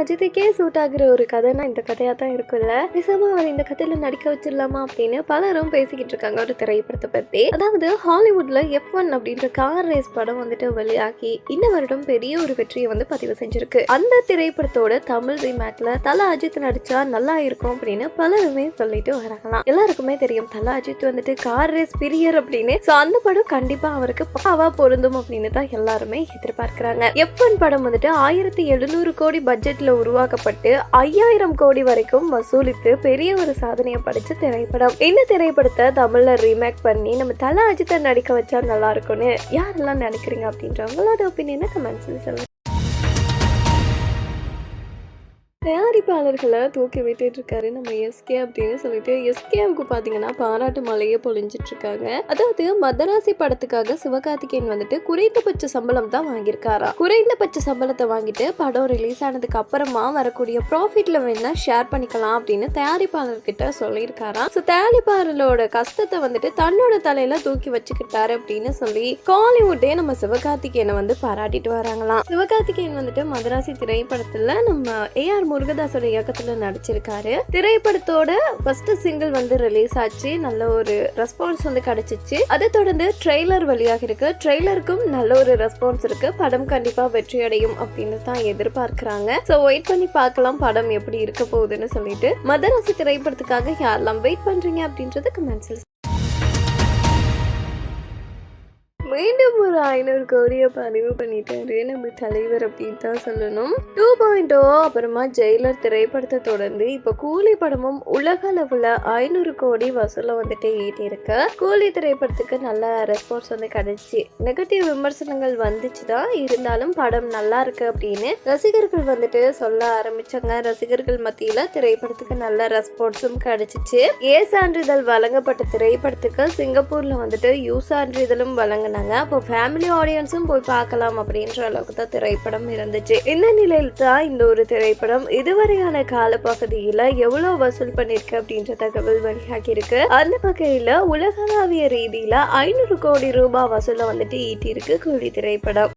அஜித்துக்கே suit ஆகிற ஒரு கதைனா இந்த கதையாக தான் இருக்குல்ல நிசமா அவர் இந்த கதையில நடிக்க வச்சிடலாமா அப்படின்னு பலரும் பேசிக்கிட்டு இருக்காங்க ஒரு திரைப்படத்தை பற்றி அதாவது ஹாலிவுட்ல எஃப் ஒன் அப்படின்ற கார் ரேஸ் படம் வந்துட்டு வெளியாகி இந்த வருடம் பெரிய ஒரு வெற்றியை வந்து பதிவு செஞ்சிருக்கு. அந்த திரைப்படத்தோட தமிழ் ரீமேக்ல தல அஜித் நடிச்சா நல்லா இருக்கும் அப்படின்னு பலருமே சொல்லிட்டு வராங்களாம். எல்லாருக்குமே தெரியும் தலா அஜித் வந்துட்டு கார் ரேஸ் பிரியர் அப்படின்னு. ஸோ அந்த படம் கண்டிப்பா அவருக்கு பாவா பொருந்தும் அப்படின்னு தான் எல்லாருமே எதிர்பார்க்கிறாங்க. எஃப் ஒன் படம் வந்துட்டு ஆயிரத்தி எழுநூறு கோடி பட்ஜெட்ல உருவாக்கப்பட்டு ஐயாயிரம் கோடி வரைக்கும் வசூலித்து பெரிய ஒரு சாதனையை படிச்ச திரைப்படம். இந்த திரைப்படத்தை தமிழ்ல ரீமேக் பண்ணி நம்ம தல அஜித்தை நடிக்க வச்சா நல்லா இருக்கும்னு யாரெல்லாம் நினைக்கிறீங்க அப்படின்றவங்களோட ஒப்பீனியனை கமெண்ட்ஸில் சொல்லுங்க. தயாரிப்பாளர்களை தூக்கி விட்டுட்டு இருக்காரு நம்ம எஸ்கே அப்படின்னு சொல்லிட்டு. எஸ்கேவுக்கு பார்த்தீங்கன்னா பாராட்டு மலையே பொழிஞ்சிட்டு இருக்காங்க. அதாவது மதராசி படத்துக்காக சிவகார்த்திகேயன் வந்துட்டு குறைந்தபட்ச சம்பளம் தான் வாங்கியிருக்காரா? குறைந்தபட்ச சம்பளத்தை வாங்கிட்டு படம் ரிலீஸ் ஆனதுக்கு அப்புறமா வரக்கூடிய ப்ராஃபிட்ல வேணா ஷேர் பண்ணிக்கலாம் அப்படின்னு தயாரிப்பாளர்கிட்ட சொல்லியிருக்காராம் ஸோ தயாரிப்பாளரோட கஷ்டத்தை வந்துட்டு தன்னோட தலையில தூக்கி வச்சுக்கிட்டாரு அப்படின்னு சொல்லி காலிவுட்டே நம்ம சிவகார்த்திகேயனை வந்து பாராட்டிட்டு வராங்களாம். சிவகார்த்திகேயன் வந்துட்டு மதராசி திரைப்படத்துல நம்ம ஏஆர் முருகதாசோட இயக்கத்துல நடிச்சிருக்காரு. திரைப்படத்தோட ஃபர்ஸ்ட் சிங்கிள் வந்து ரிலீஸ் ஆச்சு. நல்ல ஒரு ரெஸ்பான்ஸ் வந்து கிடைச்சிச்சு. அதை தொடர்ந்து ட்ரெய்லர் வெளியாக இருக்கு. ட்ரெய்லருக்கும் நல்ல ஒரு ரெஸ்பான்ஸ் இருக்கு. படம் கண்டிப்பா வெற்றி அடையும் அப்படின்னு தான் எதிர்பார்க்கிறாங்க. ஸோ வெயிட் பண்ணி பார்க்கலாம் படம் எப்படி இருக்க போகுதுன்னு சொல்லிட்டு. மதராசி திரைப்படத்துக்காக யாரெல்லாம் வெயிட் பண்றீங்க அப்படின்றது கமெண்ட்ஸில் மீண்டும் ஒரு ஐநூறு கோடியை பதிவு பண்ணிட்டாரு. நம்ம தலைவர் அப்படின்னு தான் சொல்லணும். டூ பாயிண்ட் ஓ அப்புறமா ஜெயிலர் திரைப்படத்தை தொடர்ந்து இப்போ கூலி படமும் உலக அளவில் ஐநூறு கோடி வசூலை வந்துட்டு ஈட்டியிருக்கு கூலி திரைப்படத்துக்கு நல்ல ரெஸ்பான்ஸ் வந்து கிடைச்சி. நெகட்டிவ் விமர்சனங்கள் வந்துச்சு தான் இருந்தாலும் படம் நல்லா இருக்கு அப்படின்னு ரசிகர்கள் வந்துட்டு சொல்ல ஆரம்பிச்சாங்க. ரசிகர்கள் மத்தியில் திரைப்படத்துக்கு நல்ல ரெஸ்பான்ஸும் கிடைச்சிச்சு. ஏ சான்றிதழ் வழங்கப்பட்ட திரைப்படத்துக்கு சிங்கப்பூர்ல வந்துட்டு யூ சான்றிதழும் வழங்கினாங்க. அப்போ ஃபேமிலி ஆடியன்ஸும் போய் பார்க்கலாம் அப்படின்ற அளவுக்கு தான் திரைப்படம் இருந்துச்சு. இந்த நிலையில் தான் இந்த ஒரு திரைப்படம் இதுவரையான காலப்பகுதியில் எவ்வளோ வசூல் பண்ணிருக்கு அப்படின்ற தகவல் வெளியாகி இருக்கு அந்த வகையில் உலகளாவிய ரீதியில் ஐநூறு கோடி ரூபாய் வசூலை வந்துட்டு ஈட்டியிருக்கு கூலி திரைப்படம்.